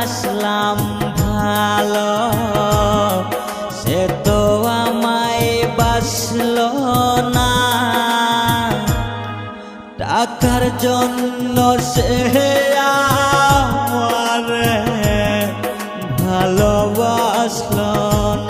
আসলাম ভালো। সে তো আমায় বাসল না। টাকার জন্য সে আমার ভালোবাসল না।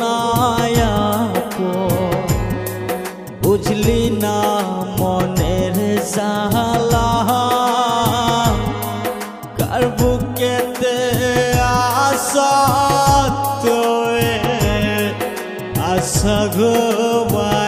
নায়াপো বুঝলি না মনের সালা কার বুকেতে আশা তোয়ে আশা ঘুমাইয়া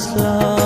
slow love.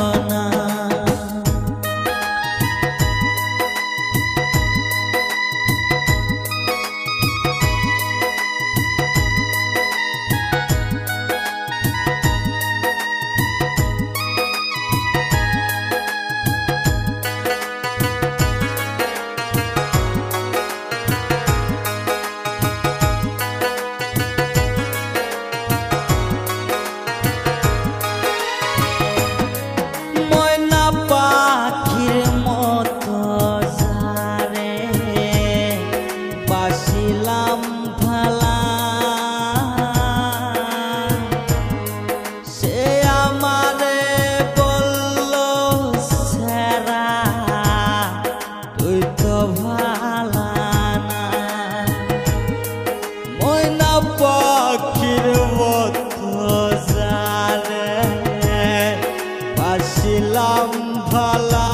ভালা